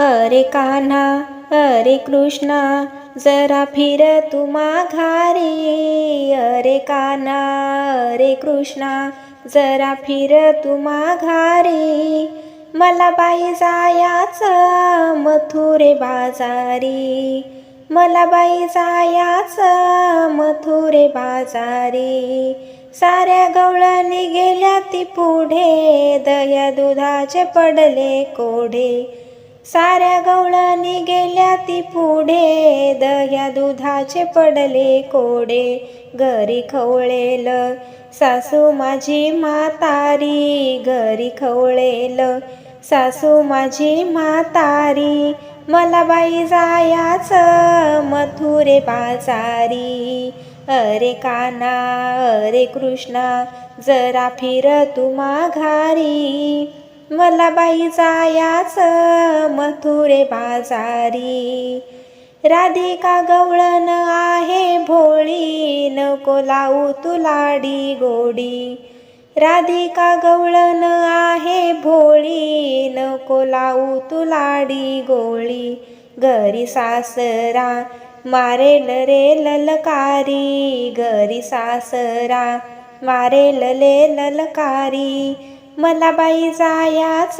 अरे कान्हा अरे कृष्णा जरा फिर तू माघारी अरे कान्हा अरे कृष्णा जरा फिर तू माघारी मला बाई जायाचं मथुरे बाजारी. मला बाई जायाचं मथुरे बाजारी. साऱ्या गवळणी गेल्या ती पुढे दया दुधाचे पडले कोढे. साऱ्या गवळणी गेल्या ती पुढे. दया दुधाचे पडले कोडे. घरी खवळेल सासू माझी म्हातारी. घरी खवळेल सासू माझी म्हातारी. मला बाई जायाच मथुरे बाजारी. अरे काना अरे कृष्णा जरा फिर तू माघारी. मला बाई जायाच मथुरे बाजारी. राधिका गवळण आहे भोळी नको लावू तुलाडी गोडी. राधिका गवळण आहे भोळी नको लावू तुलाडी गोळी घरी सासरा मारेल रे ललकारी घरी सासरा मारेल ले ललकारी. मला बाई जायाच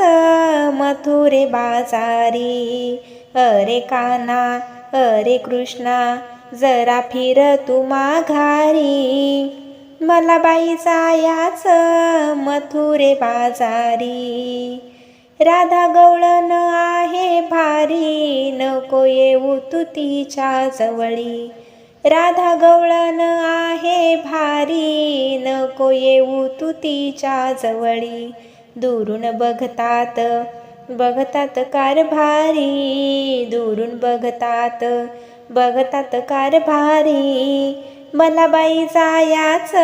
मथुरे बाजारी. अरे काना अरे कृष्णा जरा फिर तू माघारी. मला बाई जायाच मथुरे बाजारी. राधा गवळण आहे भारी नको येऊ तू तिच्या जवळी. राधा गवळण भारी नको येऊ तू तिच्या जवळी. दुरून बघतात बघतात कारभारी दुरून बघतात बघतात कारभारी मला बाई जायाच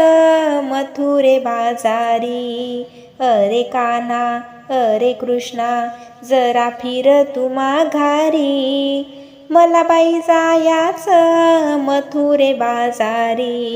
मथुरे बाजारी. अरे काना अरे कृष्णा जरा फिर तू माघारी. मला बाई जायाचं मथुरे बाजारी.